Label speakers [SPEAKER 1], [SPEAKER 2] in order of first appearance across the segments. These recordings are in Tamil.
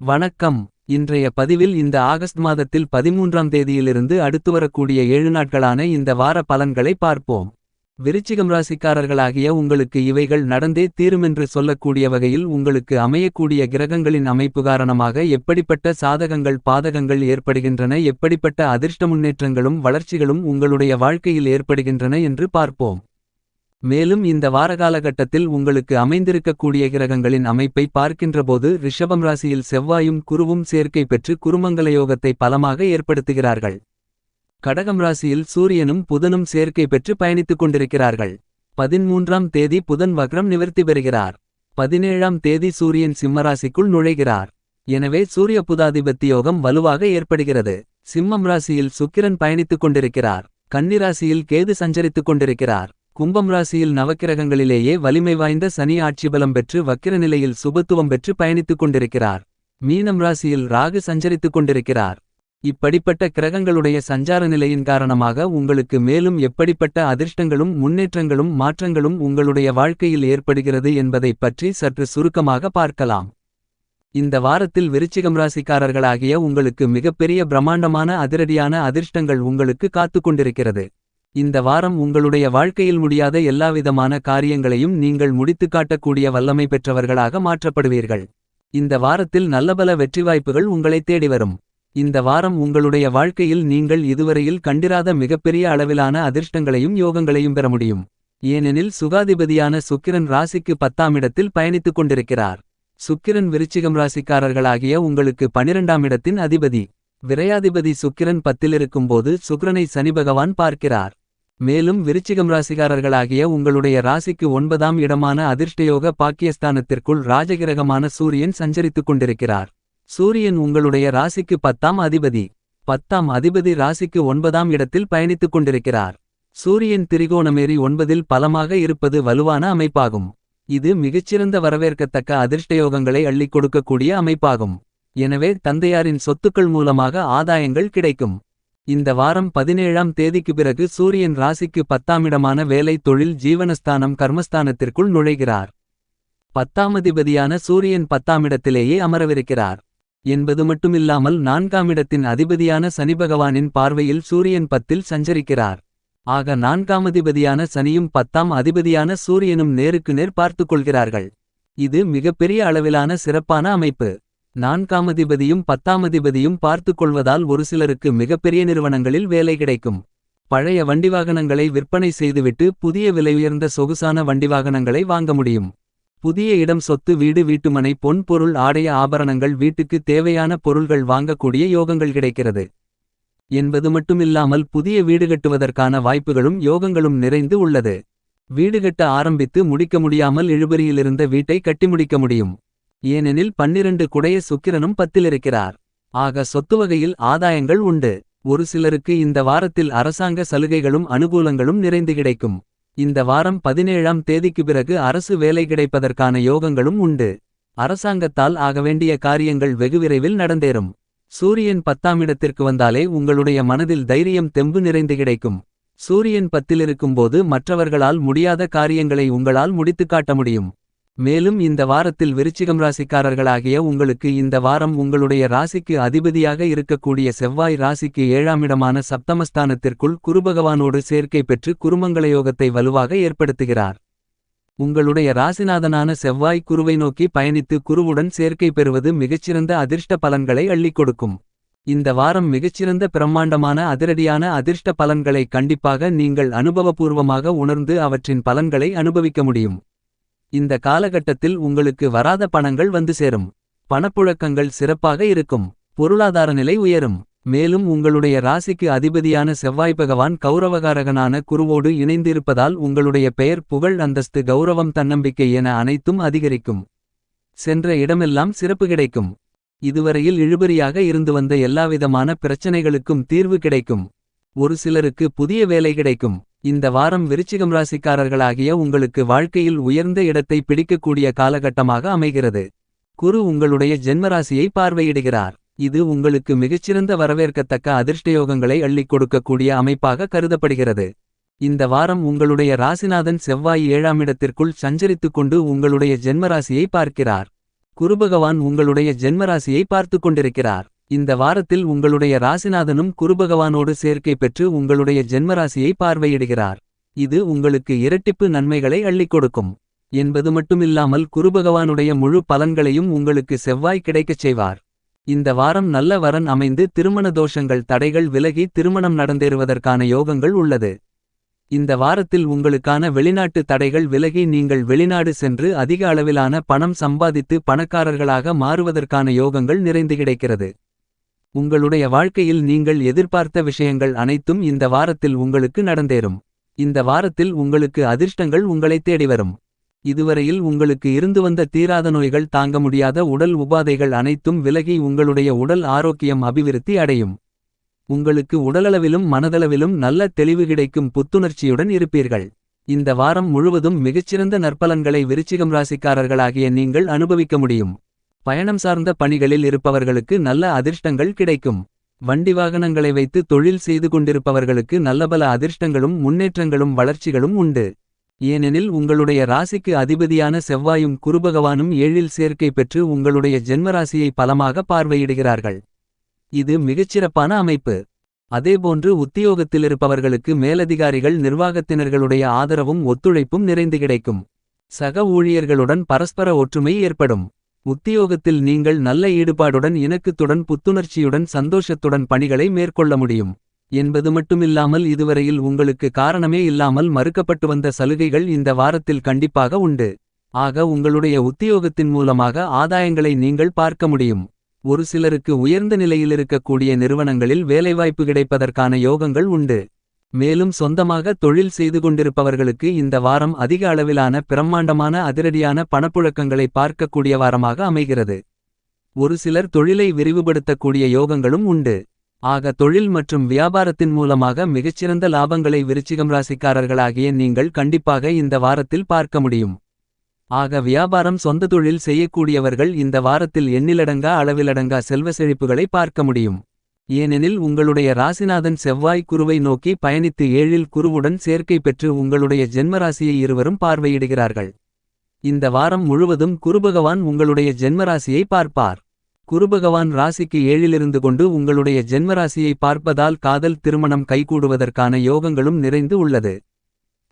[SPEAKER 1] வணக்கம். இன்றைய பதிவில் இந்த ஆகஸ்ட் மாதத்தில் பதிமூன்றாம் தேதியிலிருந்து அடுத்து வரக்கூடிய ஏழு நாட்களான இந்த வார பலன்களை பார்ப்போம். விருச்சிகம் ராசிக்காரர்களாகிய உங்களுக்கு இவைகள் நடந்தே தீருமென்று சொல்லக்கூடிய வகையில் உங்களுக்கு அமையக்கூடிய கிரகங்களின் அமைப்பு காரணமாக எப்படிப்பட்ட சாதகங்கள் பாதகங்கள் ஏற்படுகின்றன எப்படிப்பட்ட அதிர்ஷ்ட முன்னேற்றங்களும் வளர்ச்சிகளும் உங்களுடைய வாழ்க்கையில் ஏற்படுகின்றன என்று பார்ப்போம். மேலும் இந்த வாரகாலகட்டத்தில் உங்களுக்கு அமைந்திருக்கக்கூடிய கிரகங்களின் அமைப்பை பார்க்கின்றபோது ரிஷபம் ராசியில் செவ்வாயும் குருவும் சேர்க்கை பெற்று குருமங்கல யோகத்தை பலமாக ஏற்படுத்துகிறார்கள். கடகம் ராசியில் சூரியனும் புதனும் சேர்க்கை பெற்று பயணித்துக் கொண்டிருக்கிறார்கள். பதிமூன்றாம் தேதி புதன் வக்ரம் நிவர்த்தி பெறுகிறார். பதினேழாம் தேதி சூரியன் சிம்மராசிக்குள் நுழைகிறார். எனவே சூரிய புதாதிபத்தி யோகம் வலுவாக ஏற்படுகிறது. சிம்மம் ராசியில் சுக்கிரன் பயணித்துக் கொண்டிருக்கிறார். கன்னிராசியில் கேது சஞ்சரித்துக் கொண்டிருக்கிறார். கும்பம் ராசியில் நவக்கிரகங்களிலேயே வலிமை வாய்ந்த சனி ஆட்சிபலம் பெற்று வக்கிர நிலையில் சுபத்துவம் பெற்று பயணித்துக் கொண்டிருக்கிறார். மீனம் ராசியில் ராகு சஞ்சரித்துக் கொண்டிருக்கிறார். இப்படிப்பட்ட கிரகங்களுடைய சஞ்சார நிலையின் காரணமாக உங்களுக்கு மேலும் எப்படிப்பட்ட அதிர்ஷ்டங்களும் முன்னேற்றங்களும் மாற்றங்களும் உங்களுடைய வாழ்க்கையில் ஏற்படுகிறது என்பதைப் பற்றி சற்று சுருக்கமாக பார்க்கலாம். இந்த வாரத்தில் விருச்சிகம் ராசிக்காரர்களாகிய உங்களுக்கு மிகப்பெரிய பிரம்மாண்டமான அதிரடியான அதிர்ஷ்டங்கள் உங்களுக்கு காத்துக் கொண்டிருக்கிறது. இந்த வாரம் உங்களுடைய வாழ்க்கையில் முடியாத எல்லாவிதமான காரியங்களையும் நீங்கள் முடித்துக் காட்டக்கூடிய வல்லமை பெற்றவர்களாக மாற்றப்படுவீர்கள். இந்த வாரத்தில் நல்லபல வெற்றி வாய்ப்புகள் உங்களை தேடி வரும். இந்த வாரம் உங்களுடைய வாழ்க்கையில் நீங்கள் இதுவரையில் கண்டிராத மிகப்பெரிய அளவிலான அதிர்ஷ்டங்களையும் யோகங்களையும் பெற முடியும். ஏனெனில் சுகாதிபதியான சுக்கிரன் ராசிக்கு பத்தாம் இடத்தில் பயணித்துக் கொண்டிருக்கிறார். சுக்கிரன் விருச்சிகம் ராசிக்காரர்களாகிய உங்களுக்கு பனிரெண்டாம் இடத்தின் அதிபதி. விரையாதிபதி சுக்கிரன் பத்திலிருக்கும்போது சுக்கிரனை சனி பகவான் பார்க்கிறார். மேலும் விருச்சிகம் ராசிகாரர்களாகிய உங்களுடைய ராசிக்கு ஒன்பதாம் இடமான அதிர்ஷ்டயோக பாக்கியஸ்தானத்திற்குள் ராஜகிரகமான சூரியன் சஞ்சரித்துக் கொண்டிருக்கிறார். சூரியன் உங்களுடைய ராசிக்கு பத்தாம் அதிபதி. பத்தாம் அதிபதி ராசிக்கு ஒன்பதாம் இடத்தில் பயணித்துக் கொண்டிருக்கிறார். சூரியன் திரிகோணமேறி ஒன்பதில் பலமாக இருப்பது வலுவான அமைப்பாகும். இது மிகச்சிறந்த வரவேற்கத்தக்க அதிர்ஷ்டயோகங்களை அள்ளிக் கொடுக்கக்கூடிய அமைப்பாகும். எனவே தந்தையாரின் சொத்துக்கள் மூலமாக ஆதாயங்கள் கிடைக்கும். இந்த வாரம் பதினேழாம் தேதிக்கு பிறகு சூரியன் ராசிக்கு பத்தாமிடமான வேலை தொழில் ஜீவனஸ்தானம் கர்மஸ்தானத்திற்குள் நுழைகிறார். பத்தாமதிபதியான சூரியன் பத்தாமிடத்திலேயே அமரவிருக்கிறார். என்பது மட்டுமில்லாமல் நான்காமிடத்தின் அதிபதியான சனிபகவானின் பார்வையில் சூரியன் பத்தில் சஞ்சரிக்கிறார். ஆக நான்காமதிபதியான சனியும் பத்தாம் அதிபதியான சூரியனும் நேருக்கு நேர் பார்த்துக் கொள்கிறார்கள். இது மிகப்பெரிய அளவிலான சிறப்பான அமைப்பு. நான்காமதிபதியும் பத்தாமதிபதியும் பார்த்துக்கொள்வதால் ஒரு சிலருக்கு மிகப்பெரிய நிறுவனங்களில் வேலை கிடைக்கும். பழைய வண்டிவாகனங்களை விற்பனை செய்துவிட்டு புதிய விலையுயர்ந்த சொகுசான வண்டிவாகனங்களை வாங்க முடியும். புதிய இடம் சொத்து வீடு வீட்டுமனை பொன் பொருள் ஆடைய ஆபரணங்கள் வீட்டுக்கு தேவையான பொருள்கள் வாங்கக்கூடிய யோகங்கள் கிடைக்கிறது. என்பது மட்டுமில்லாமல் புதிய வீடு கட்டுவதற்கான வாய்ப்புகளும் யோகங்களும் நிறைந்து உள்ளது. வீடு கட்ட ஆரம்பித்து முடிக்க முடியாமல் இழுபறியிலிருந்த வீட்டை கட்டி முடிக்க முடியும். ஏனெனில் பன்னிரண்டு குடைய சுக்கிரனும் பத்திலிருக்கிறார். ஆக சொத்து வகையில் ஆதாயங்கள் உண்டு. ஒரு சிலருக்கு இந்த வாரத்தில் அரசாங்க சலுகைகளும் அனுகூலங்களும் நிறைந்து கிடைக்கும். இந்த வாரம் பதினேழாம் தேதிக்கு பிறகு அரசு வேலை கிடைப்பதற்கான யோகங்களும் உண்டு. அரசாங்கத்தால் ஆக வேண்டிய காரியங்கள் வெகு விரைவில் நடந்தேறும். சூரியன் பத்தாம் இடத்திற்கு வந்தாலே உங்களுடைய மனதில் தைரியம் தெம்பு நிறைந்து கிடைக்கும். சூரியன் பத்திலிருக்கும்போது மற்றவர்களால் முடியாத காரியங்களை உங்களால் முடித்துக் காட்ட முடியும். மேலும் இந்த வாரத்தில் விருச்சிகம் ராசிக்காரர்களாகிய உங்களுக்கு இந்த வாரம் உங்களுடைய ராசிக்கு அதிபதியாக இருக்கக்கூடிய செவ்வாய் ராசிக்கு ஏழாமிடமான சப்தமஸ்தானத்திற்குள் குருபகவானோடு சேர்க்கை பெற்று குருமங்கள யோகத்தை வலுவாக ஏற்படுத்துகிறார். உங்களுடைய ராசிநாதனான செவ்வாய் குருவை நோக்கி பயணித்து குருவுடன் சேர்க்கை பெறுவது மிகச்சிறந்த அதிர்ஷ்ட பலன்களை அள்ளிக் கொடுக்கும். இந்த வாரம் மிகச்சிறந்த பிரம்மாண்டமான அதிரடியான அதிர்ஷ்ட பலன்களை கண்டிப்பாக நீங்கள் அனுபவபூர்வமாக உணர்ந்து அவற்றின் பலன்களை அனுபவிக்க முடியும். இந்த காலகட்டத்தில் உங்களுக்கு வராத பணங்கள் வந்து சேரும். பணப்புழக்கங்கள் சிறப்பாக இருக்கும். பொருளாதார நிலை உயரும். மேலும் உங்களுடைய ராசிக்கு அதிபதியான செவ்வாய் பகவான் கௌரவகாரகனான குருவோடு இணைந்திருப்பதால் உங்களுடைய பெயர் புகழ் அந்தஸ்து கௌரவம் தன்னம்பிக்கை என அனைத்தும் அதிகரிக்கும். சென்ற இடமெல்லாம் சிறப்பு கிடைக்கும். இதுவரையில் இழுபறியாக இருந்து வந்த எல்லாவிதமான பிரச்சனைகளுக்கும் தீர்வு கிடைக்கும். ஒரு சிலருக்கு புதிய வேலை கிடைக்கும். இந்த வாரம் விருச்சிகம் ராசிக்காரர்களாகிய உங்களுக்கு வாழ்க்கையில் உயர்ந்த இடத்தை பிடிக்கக்கூடிய காலகட்டமாக அமைகிறது. குரு உங்களுடைய ஜென்மராசியை பார்வையிடுகிறார். இது உங்களுக்கு மிகச்சிறந்த வரவேற்கத்தக்க அதிர்ஷ்டயோகங்களை அள்ளிக் கொடுக்கக்கூடிய அமைப்பாக கருதப்படுகிறது. இந்த வாரம் உங்களுடைய ராசிநாதன் செவ்வாய் ஏழாம் இடத்திற்குள் சஞ்சரித்துக் கொண்டு உங்களுடைய ஜென்மராசியை பார்க்கிறார். குருபகவான் உங்களுடைய ஜென்மராசியை பார்த்துக் கொண்டிருக்கிறார். இந்த வாரத்தில் உங்களுடைய ராசிநாதனும் குருபகவானோடு சேர்க்கை பெற்று உங்களுடைய ஜென்மராசியை பார்வையிடுகிறார். இது உங்களுக்கு இரட்டிப்பு நன்மைகளை அள்ளிக் கொடுக்கும். என்பது மட்டுமில்லாமல் குருபகவானுடைய முழு பலன்களையும் உங்களுக்கு செவ்வாய் கிடைக்கச் செய்வார். இந்த வாரம் நல்ல வரன் அமைந்து திருமண தோஷங்கள் தடைகள் விலகி திருமணம் நடந்தேறுவதற்கான யோகங்கள் உள்ளது. இந்த வாரத்தில் உங்களுக்கான வெளிநாட்டு தடைகள் விலகி நீங்கள் வெளிநாடு சென்று அதிக அளவிலான பணம் சம்பாதித்து பணக்காரர்களாக மாறுவதற்கான யோகங்கள் நிறைந்து கிடைக்கிறது. உங்களுடைய வாழ்க்கையில் நீங்கள் எதிர்பார்த்த விஷயங்கள் அனைத்தும் இந்த வாரத்தில் உங்களுக்கு நடந்தேறும். இந்த வாரத்தில் உங்களுக்கு அதிர்ஷ்டங்கள் உங்களைத் தேடி வரும். இதுவரையில் உங்களுக்கு இருந்து வந்த தீராத நோய்கள் தாங்க முடியாத உடல் உபாதைகள் அனைத்தும் விலகி உங்களுடைய உடல் ஆரோக்கியம் அபிவிருத்தி அடையும். உங்களுக்கு உடலளவிலும் மனதளவிலும் நல்ல தெளிவு கிடைக்கும் புத்துணர்ச்சியுடன் இருப்பீர்கள். இந்த வாரம் முழுவதும் மிகச்சிறந்த நற்பலன்களை விருச்சிகம் ராசிக்காரர்களாகிய நீங்கள் அனுபவிக்க முடியும். பயணம் சார்ந்த பணிகளில் இருப்பவர்களுக்கு நல்ல அதிர்ஷ்டங்கள் கிடைக்கும். வண்டி வாகனங்களை வைத்து தொழில் செய்து கொண்டிருப்பவர்களுக்கு நல்லபல அதிர்ஷ்டங்களும் முன்னேற்றங்களும் வளர்ச்சிகளும் உண்டு. ஏனெனில் உங்களுடைய ராசிக்கு அதிபதியான செவ்வாயும் குருபகவானும் ஏழில் சேர்க்கை பெற்று உங்களுடைய ஜென்மராசியை பலமாக பார்வையிடுகிறார்கள். இது மிகச்சிறப்பான அமைப்பு. அதேபோன்று உத்தியோகத்திலிருப்பவர்களுக்கு மேலதிகாரிகள் நிர்வாகத்தினர்களுடைய ஆதரவும் ஒத்துழைப்பும் நிறைந்து கிடைக்கும். சக ஊழியர்களுடன் பரஸ்பர ஒற்றுமை ஏற்படும். உத்தியோகத்தில் நீங்கள் நல்ல ஈடுபாடுடன் இணக்கத்துடன் புத்துணர்ச்சியுடன் சந்தோஷத்துடன் பணிகளை மேற்கொள்ள முடியும். என்பது மட்டுமில்லாமல் இதுவரையில் உங்களுக்கு காரணமே இல்லாமல் மறுக்கப்பட்டு வந்த சலுகைகள் இந்த வாரத்தில் கண்டிப்பாக உண்டு. ஆக உங்களுடைய உத்தியோகத்தின் மூலமாக ஆதாயங்களை நீங்கள் பார்க்க முடியும். ஒரு சிலருக்கு உயர்ந்த நிலையில் இருக்கக்கூடிய நிறுவனங்களில் வேலைவாய்ப்பு கிடைப்பதற்கான யோகங்கள் உண்டு. மேலும் சொந்தமாக தொழில் செய்து கொண்டிருப்பவர்களுக்கு இந்த வாரம் அதிக அளவிலான பிரம்மாண்டமான அதிரடியான பணப்புழக்கங்களை பார்க்கக்கூடிய வாரமாக அமைகிறது. ஒரு சிலர் தொழிலை விரிவுபடுத்தக்கூடிய யோகங்களும் உண்டு. ஆக தொழில் மற்றும் வியாபாரத்தின் மூலமாக மிகச்சிறந்த லாபங்களை விருச்சிகம் ராசிக்காரர்களாகிய நீங்கள் கண்டிப்பாக இந்த வாரத்தில் பார்க்க முடியும். ஆக வியாபாரம் சொந்த தொழில் செய்யக்கூடியவர்கள் இந்த வாரத்தில் எண்ணிலடங்கா அளவிலடங்கா செல்வ செழிப்புகளை பார்க்க முடியும். ஏனெனில் உங்களுடைய ராசிநாதன் செவ்வாய் குருவை நோக்கி பயணித்து ஏழில் குருவுடன் சேர்க்கை பெற்று உங்களுடைய ஜென்மராசியை இருவரும் பார்வையிடுகிறார்கள். இந்த வாரம் முழுவதும் குருபகவான் உங்களுடைய ஜென்மராசியை பார்ப்பார். குருபகவான் ராசிக்கு ஏழிலிருந்து கொண்டு உங்களுடைய ஜென்மராசியை பார்ப்பதால் காதல் திருமணம் கைகூடுவதற்கான யோகங்களும் நிறைந்து உள்ளது.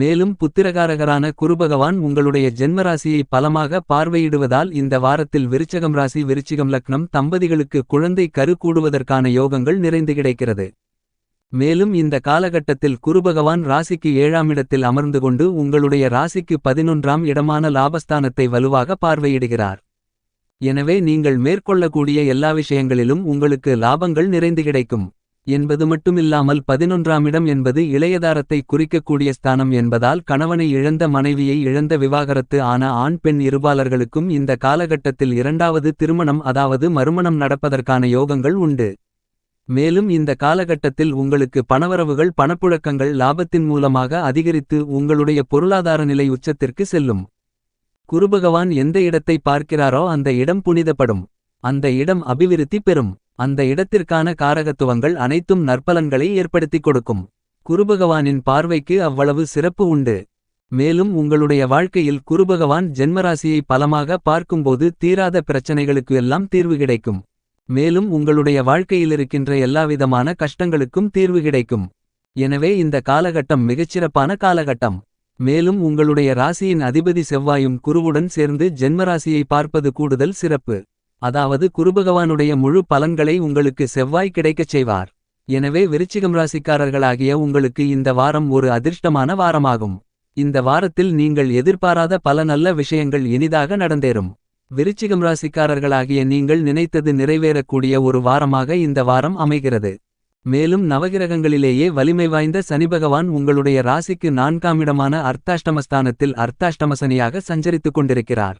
[SPEAKER 1] மேலும் புத்திரகாரகரான குருபகவான் உங்களுடைய ஜென்மராசியை பலமாக பார்வையிடுவதால் இந்த வாரத்தில் விருச்சகம் ராசி விருச்சிகம் லக்னம் தம்பதிகளுக்கு குழந்தை கரு கூடுவதற்கான யோகங்கள் நிறைந்து கிடைக்கிறது. மேலும் இந்த காலகட்டத்தில் குருபகவான் ராசிக்கு ஏழாம் இடத்தில் அமர்ந்து கொண்டு உங்களுடைய ராசிக்கு பதினொன்றாம் இடமான லாபஸ்தானத்தை வலுவாக பார்வையிடுகிறார். எனவே நீங்கள் மேற்கொள்ளக்கூடிய எல்லா விஷயங்களிலும் உங்களுக்கு லாபங்கள் நிறைந்து கிடைக்கும். என்பது மட்டுமில்லாமல் பதினொன்றாம் இடம் என்பது இளையதாரத்தை குறிக்கக்கூடிய ஸ்தானம் என்பதால் கணவனை இழந்த மனைவியை இழந்த விவாகரத்து ஆன ஆண் பெண் இருபாலர்களுக்கும் இந்த காலகட்டத்தில் இரண்டாவது திருமணம் அதாவது மறுமணம் நடப்பதற்கான யோகங்கள் உண்டு. மேலும் இந்த காலகட்டத்தில் உங்களுக்கு பணவரவுகள் பணப்புழக்கங்கள் லாபத்தின் மூலமாக அதிகரித்து உங்களுடைய பொருளாதார நிலை உச்சத்திற்கு செல்லும். குருபகவான் எந்த இடத்தை பார்க்கிறாரோ அந்த இடம் புனிதப்படும். அந்த இடம் அபிவிருத்தி பெறும். அந்த இடத்திற்கான காரகத்துவங்கள் அனைத்தும் நற்பலன்களை ஏற்படுத்திக் கொடுக்கும். குருபகவானின் பார்வைக்கு அவ்வளவு சிறப்பு உண்டு. மேலும் உங்களுடைய வாழ்க்கையில் குருபகவான் ஜென்மராசியை பலமாக பார்க்கும்போது தீராத பிரச்சனைகளுக்கு எல்லாம் தீர்வு கிடைக்கும். மேலும் உங்களுடைய வாழ்க்கையிலிருக்கின்ற எல்லாவிதமான கஷ்டங்களுக்கும் தீர்வு கிடைக்கும். எனவே இந்த காலகட்டம் மிகச்சிறப்பான காலகட்டம். மேலும் உங்களுடைய ராசியின் அதிபதி செவ்வாயும் குருவுடன் சேர்ந்து ஜென்மராசியை பார்ப்பது கூடுதல் சிறப்பு. அதாவது குருபகவானுடைய முழு பலன்களை உங்களுக்கு செவ்வாய் கிடைக்கச் செய்வார். எனவே விருச்சிகம் ராசிக்காரர்களாகிய உங்களுக்கு இந்த வாரம் ஒரு அதிர்ஷ்டமான வாரமாகும். இந்த வாரத்தில் நீங்கள் எதிர்பாராத பல நல்ல விஷயங்கள் இனிதாக நடந்தேறும். விருச்சிகம் ராசிக்காரர்களாகிய நீங்கள் நினைத்தது நிறைவேறக்கூடிய ஒரு வாரமாக இந்த வாரம் அமைகிறது. மேலும் நவகிரகங்களிலேயே வலிமை வாய்ந்த சனிபகவான் உங்களுடைய ராசிக்கு நான்காமிடமான அர்த்தாஷ்டமஸ்தானத்தில் அர்த்தாஷ்டமசனியாக சஞ்சரித்துக் கொண்டிருக்கிறார்.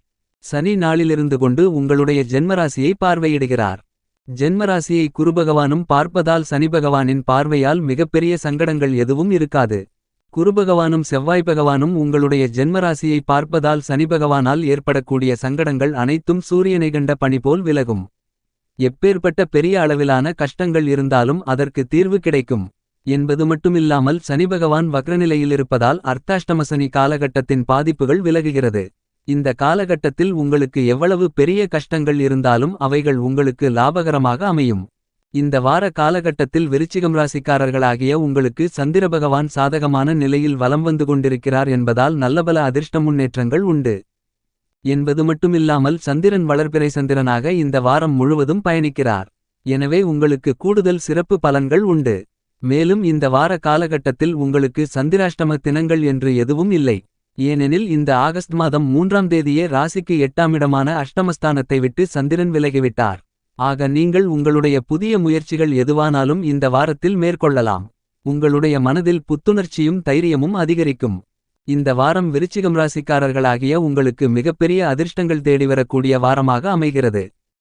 [SPEAKER 1] சனி நாளிலிருந்து கொண்டு உங்களுடைய ஜென்மராசியை பார்வையிடுகிறார். ஜென்மராசியை குருபகவானும் பார்ப்பதால் சனிபகவானின் பார்வையால் மிகப்பெரிய சங்கடங்கள் எதுவும் இருக்காது. குருபகவானும் செவ்வாய் பகவானும் உங்களுடைய ஜென்மராசியை பார்ப்பதால் சனிபகவானால் ஏற்படக்கூடிய சங்கடங்கள் அனைத்தும் சூரியனை கண்ட பணி போல் விலகும். எப்பேற்பட்ட பெரிய அளவிலான கஷ்டங்கள் இருந்தாலும் அதற்கு தீர்வு கிடைக்கும். என்பது மட்டுமில்லாமல் சனிபகவான் வக்ரநிலையில் இருப்பதால் அர்த்தாஷ்டமசனி காலகட்டத்தின் பாதிப்புகள் விலகுகிறது. இந்த காலகட்டத்தில் உங்களுக்கு எவ்வளவு பெரிய கஷ்டங்கள் இருந்தாலும் அவைகள் உங்களுக்கு லாபகரமாக அமையும். இந்த வார காலகட்டத்தில் விருச்சிகம் ராசிக்காரர்களாகிய உங்களுக்கு சந்திர பகவான் சாதகமான நிலையில் வலம் வந்து கொண்டிருக்கிறார் என்பதால் நல்லபல அதிர்ஷ்ட முன்னேற்றங்கள் உண்டு. என்பது மட்டுமில்லாமல் சந்திரன் வளர்பிறை சந்திரனாக இந்த வாரம் முழுவதும் பயணிக்கிறார். எனவே உங்களுக்கு கூடுதல் சிறப்பு பலன்கள் உண்டு. மேலும் இந்த வார காலகட்டத்தில் உங்களுக்கு சந்திராஷ்டம தினங்கள் என்று எதுவும் இல்லை. ஏனெனில் இந்த ஆகஸ்ட் மாதம் மூன்றாம் தேதியே ராசிக்கு எட்டாமிடமான அஷ்டமஸ்தானத்தை விட்டு சந்திரன் விலகிவிட்டார் ஆக நீங்கள் உங்களுடைய புதிய முயற்சிகள் எதுவானாலும் இந்த வாரத்தில் மேற்கொள்ளலாம். உங்களுடைய மனதில் புத்துணர்ச்சியும் தைரியமும் அதிகரிக்கும். இந்த வாரம் விருச்சிகம் ராசிக்காரர்களாகிய உங்களுக்கு மிகப்பெரிய அதிர்ஷ்டங்கள் தேடிவரக்கூடிய வாரமாக அமைகிறது.